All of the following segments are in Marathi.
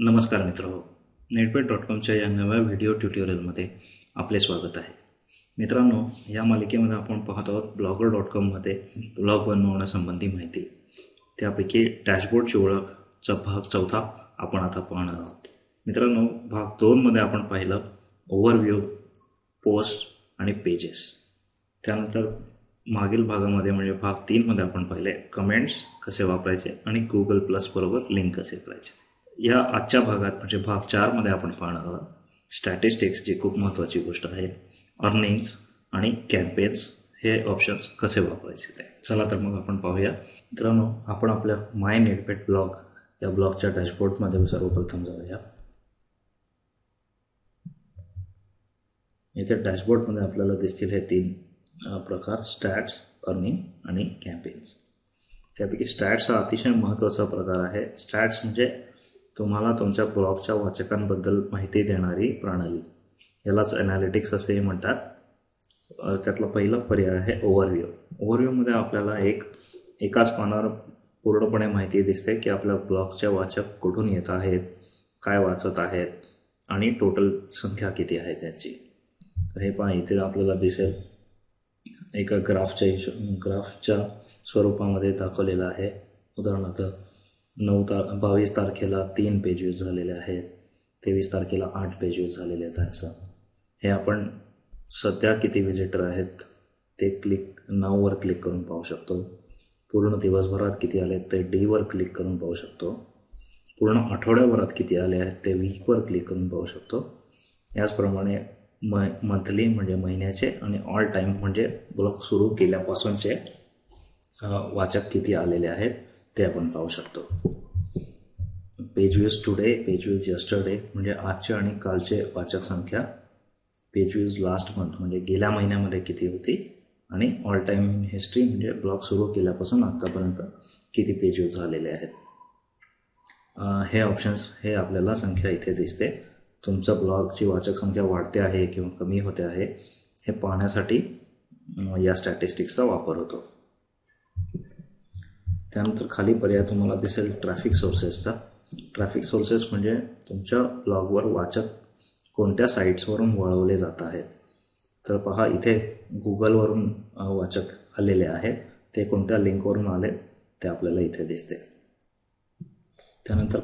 नमस्कार मित्र. हो नेटपेट डॉट कॉमच्या या नव्या व्हिडिओ ट्युटोरियलमध्ये आपले स्वागत आहे. मित्रांनो या मालिकेमध्ये आपण पाहत आहोत ब्लॉगर डॉट कॉममध्ये ब्लॉग बनवण्यासंबंधी माहिती. त्यापैकी डॅशबोर्डची ओळखचा भाग चौथा आपण आता पाहणार आहोत. मित्रांनो भाग दोनमध्ये आपण पाहिलं ओव्हरव्ह्यू पोस्ट आणि पेजेस त्यानंतर मागील भागामध्ये म्हणजे भाग तीनमध्ये आपण पाहिले कमेंट्स कसे वापरायचे आणि गुगल प्लस बरोबर लिंक कसे करायचे. या आजच्या भागात म्हणजे भाग चारमध्ये आपण पाहणार आहोत स्टॅटिस्टिक्स जी खूप महत्त्वाची गोष्ट आहे अर्निंग्स आणि कॅम्पेन्स हे ऑप्शन्स कसे वापरायचे ते. चला तर मग आपण पाहूया. मित्रांनो आपण आपल्या माय नेटपेट ब्लॉग या ब्लॉगच्या डॅशबोर्डमध्ये सर्वप्रथम जाऊया. इथे डॅशबोर्डमध्ये आपल्याला दिसतील हे तीन प्रकार स्टॅट्स अर्निंग आणि कॅम्पेन्स त्यापैकी स्टॅट्स हा अतिशय महत्त्वाचा प्रकार आहे. स्टॅट्स म्हणजे तुम्हाला तुमच्या ब्लॉगच्या वाचकांबद्दल माहिती देणारी प्रणाली. यालाच ॲनालिटिक्स असेही म्हणतात. त्यातला पहिला पर्याय आहे ओव्हरव्ह्यू ओव्हरव्ह्यूमध्ये आपल्याला एक एकाच पानावर पूर्णपणे माहिती दिसते की आपल्या ब्लॉगच्या वाचक कुठून येत आहेत काय वाचत आहेत आणि टोटल संख्या किती आहे त्यांची. तर हे पहा इथे आपल्याला दिसेल. एका ग्राफच्या हिशो ग्राफच्या स्वरूपामध्ये दाखवलेलं आहे. उदाहरणार्थ नऊ तार बावीस तारखेला तीन पेज यूज झालेले आहेत. तेवीस तारखेला आठ पेज यूज झालेले आहेत असं. हे आपण सध्या किती व्हिजिटर आहेत ते क्लिक नाववर क्लिक करून पाहू शकतो. पूर्ण दिवसभरात किती आले ते डीवर क्लिक करून पाहू शकतो. पूर्ण आठवड्याभरात किती आले आहेत ते वीकवर क्लिक करून पाहू शकतो. याचप्रमाणे म मंथली म्हणजे महिन्याचे आणि ऑल टाईम म्हणजे ब्लॉग सुरू केल्यापासूनचे वाचक किती आलेले आहेत. ते आपण पाहू शकतो. Page views today page views yesterday म्हणजे आजचे आणि कालचे वाचक संख्या. पेज लास्ट मंथ म्हणजे गेल्या महिन्यामध्ये किती होती? आणि ऑल टाईम इन हिस्ट्री म्हणजे ब्लॉग सुरू केल्यापासून आत्तापर्यंत किती पेज झालेले आहेत? हे ऑप्शन्स हे आपल्याला संख्या इथे दिसते. तुमच्या ब्लॉगची वाचक संख्या वाढते आहे किंवा कमी होते आहे हे पाहण्यासाठी या स्टॅटिस्टिक्सचा वापर होतो. त्यानंतर खाली पर्याय तुम्हाला दिसेल ट्रॅफिक सोर्सेसचा ट्रॅफिक सोर्सेस म्हणजे तुमच्या ब्लॉगवर वाचक कोणत्या साईट्सवरून वळवले जात आहेत. तर पहा इथे गुगलवरून वाचक आलेले आहेत. ते कोणत्या लिंकवरून आले ते आपल्याला इथे दिसते. त्यानंतर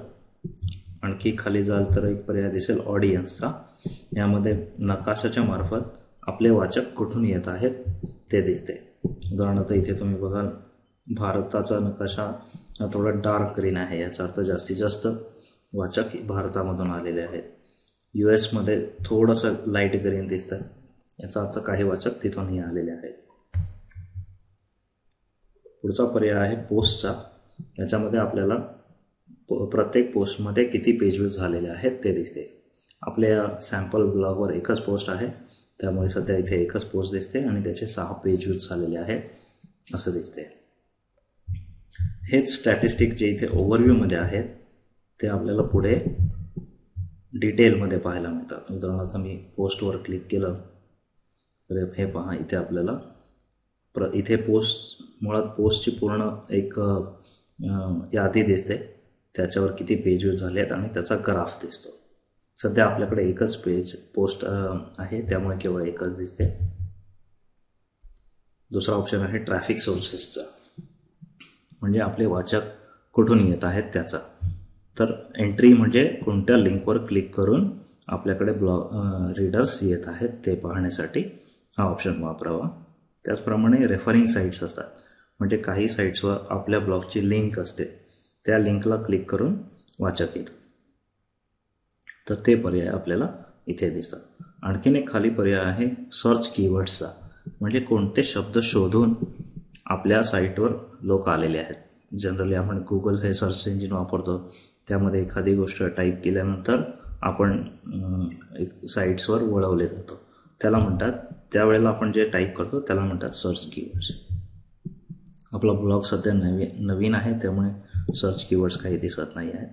आणखी खाली जाल तर एक पर्याय दिसेल ऑडियन्सचा यामध्ये नकाशाच्या मार्फत आपले वाचक कुठून येत आहेत ते दिसते. उदाहरणार्थ इथे तुम्ही बघाल भारताचा नकाशा थोडा डार्क ग्रीन आहे याचा अर्थ जास्तीत जास्त वाचक भारतामधून आलेले आहेत. यू एसमध्ये थोडंसं लाइट ग्रीन दिसतं याचा अर्थ काही वाचक तिथूनही आलेले आहेत. पुढचा पर्याय आहे पोस्टचा याच्यामध्ये आपल्याला प्रत्येक पोस्टमध्ये किती पेजव्यूज झालेले आहेत ते दिसते. आपल्या सॅम्पल ब्लॉगवर एकच पोस्ट आहे त्यामुळे सध्या इथे एकच पोस्ट दिसते आणि त्याचे सहा पेजव्यूज झालेले आहेत असं दिसते. हेच स्टॅटिस्टिक जे इथे ओव्हरव्ह्यूमध्ये आहेत ते आपल्याला पुढे डिटेलमध्ये पाहायला मिळतात. उदाहरणार्थ मी पोस्टवर क्लिक केलं तर हे पहा इथे आपल्याला प्र इथे पोस्ट मुळात पोस्टची पूर्ण एक यादी दिसते. त्याच्यावर किती पेज यूज झाले आहेत आणि त्याचा ग्राफ दिसतो. सध्या आपल्याकडे एकच पेज पोस्ट आहे त्यामुळे केवळ एकच दिसते. दुसरा ऑप्शन आहे ट्रॅफिक सोर्सेसचा म्हणजे आपले वाचक कुठून येत आहेत त्याचा. तर एंट्री म्हणजे कोणत्या लिंकवर क्लिक करून आपल्याकडे ब्लॉग रीडर्स येत आहेत ते पाहण्यासाठी हा ऑप्शन वापरावा. त्याचप्रमाणे रेफरिंग साईट्स असतात. म्हणजे काही साईट्सवर आपल्या ब्लॉगची लिंक असते. त्या लिंकला क्लिक करून वाचक येतं. तर ते पर्याय आपल्याला इथे दिसतात. आणखीन एक खाली पर्याय आहे सर्च कीवर्ड्सचा म्हणजे कोणते शब्द शोधून आपल्या साईटवर लोक आलेले आहेत. जनरली आपण गुगल हे सर्च इंजिन वापरतो. त्यामध्ये एखादी गोष्ट टाईप केल्यानंतर आपण एक साईट्सवर वळवले जातो. त्याला म्हणतात त्यावेळेला आपण जे टाईप करतो त्याला म्हणतात सर्च कीवर्ड्स आपला ब्लॉग सध्या नवीन नवीन आहे त्यामुळे सर्च कीवर्ड्स काही दिसत नाही आहेत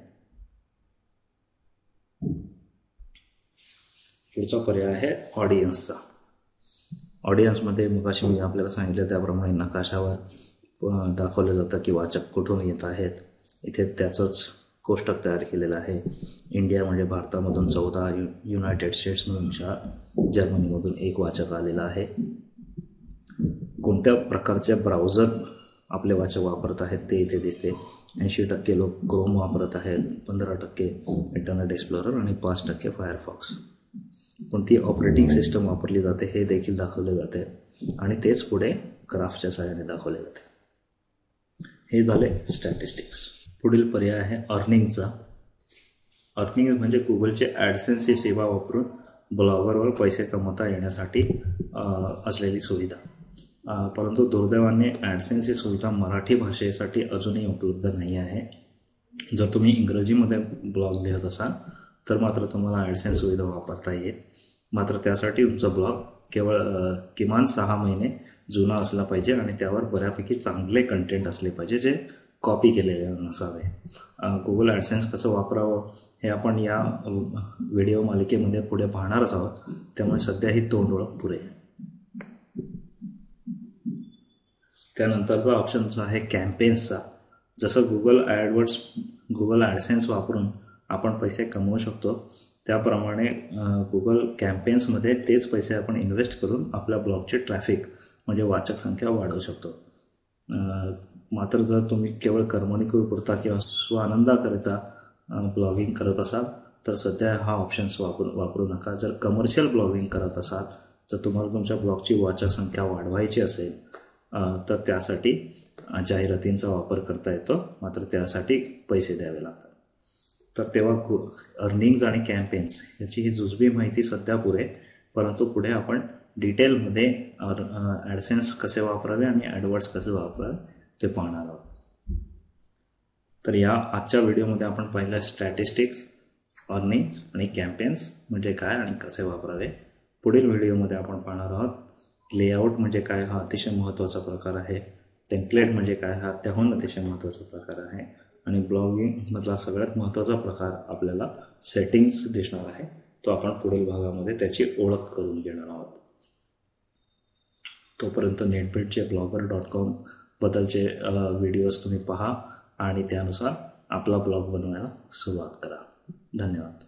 पुढचा पर्याय आहे ऑडियन्सचा ऑडियन्समध्ये मग मी आपल्याला सांगितलं त्याप्रमाणे नकाशावर दाखवलं जातं की वाचक कुठून येत आहेत. इथे त्याचंच कोष्टक तयार केलेलं आहे. इंडिया म्हणजे भारतामधून चौदा यु युनायटेड स्टेट्समधून चार जर्मनीमधून एक वाचक आलेला आहे. कोणत्या प्रकारचे ब्राउझर आपले वाचक वापरत आहेत ते इथे दिसते. ऐंशी टक्के लोक क्रोम वापरत आहेत पंधरा टक्के इंटरनेट एक्सप्लोरर आणि पाच टक्के फायरफॉक्स कोणती ऑपरेटिंग सिस्टम वापरली जाते हे देखील दाखवले जाते आणि तेच पुढे क्राफ्टच्या सहाय्याने दाखवले जाते. हे झाले स्टॅटिस्टिक्स पुढील पर्याय आहे अर्निंगचा अर्निंग म्हणजे गुगलचे ॲडसेन्स ही सेवा वापरून ब्लॉगरवर पैसे कमवता येण्यासाठी असलेली सुविधा. परंतु दुर्दैवाने ॲडसेन्स ही सुविधा मराठी भाषेसाठी अजूनही उपलब्ध नाही आहे. जर तुम्ही इंग्रजीमध्ये ब्लॉग लिहत असाल तर मात्र तुम्हाला ॲडसेन्स सुविधा वापरता येईल. मात्र त्यासाठी तुमचा ब्लॉग केवळ किमान सहा महिने जुना असला पाहिजे आणि त्यावर बऱ्यापैकी चांगले कंटेंट असले पाहिजे जे कॉपी केलेले नसावे. गुगल ॲडसेन्स कसं वापरावं हे आपण या व्हिडिओ मालिकेमध्ये पुढे पाहणारच आहोत. त्यामुळे सध्या ही तोंड ओळख पुरे. त्यानंतरचा ऑप्शन जो आहे कॅम्पेन्सचा जसं गुगल ॲडवर्ड्स गुगल ॲडसेन्स वापरून आपण पैसे कमवू शकतो त्याप्रमाणे गुगल कॅम्पेन्समध्ये तेच पैसे आपण इन्व्हेस्ट करून आपल्या ब्लॉगचे ट्रॅफिक म्हणजे वाचक संख्या वाढवू शकतो. मात्र जर तुम्ही केवळ करमणुकीपुरता किंवा स्वानंदाकरिता ब्लॉगिंग करत असाल तर सध्या हा ऑप्शन्स वापर वापरू नका. जर कमर्शियल ब्लॉगिंग करत असाल तर तुम्हाला तुमच्या ब्लॉगची वाचक संख्या वाढवायची असेल तर त्यासाठी जाहिरातींचा वापर करता येतो. मात्र त्यासाठी पैसे द्यावे लागतात. तर तेव्हा गु अर्निंग्ज आणि कॅम्पेन्स याची ही जुजबी माहिती सध्या पुरे परंतु पुढे आपण डिटेलमध्ये ॲडसेन्स कसे वापरावे आणि ॲडवर्ड्स कसे वापरावे ते पाहणार आहोत. तर या आजच्या व्हिडिओमध्ये आपण पाहिलं स्टॅटिस्टिक्स अर्निंग्स आणि कॅम्पेन्स म्हणजे काय आणि कसे वापरावे. पुढील व्हिडिओमध्ये आपण पाहणार आहोत. लेआउट म्हणजे काय हा अतिशय महत्त्वाचा प्रकार आहे. टेम्पलेट म्हणजे काय हा त्याहून अतिशय महत्त्वाचा प्रकार आहे. आणि ब्लॉगिंगमधला सगळ्यात महत्त्वाचा प्रकार आपल्याला सेटिंग्स दिसणार आहे तो आपण पुढील भागामध्ये त्याची ओळख करून घेणार आहोत. तोपर्यंत नेटपेटचे ब्लॉगर डॉट कॉम बद्दलचे व्हिडिओज तुम्ही पहा आणि त्यानुसार आपला ब्लॉग बनवायला सुरुवात करा. धन्यवाद.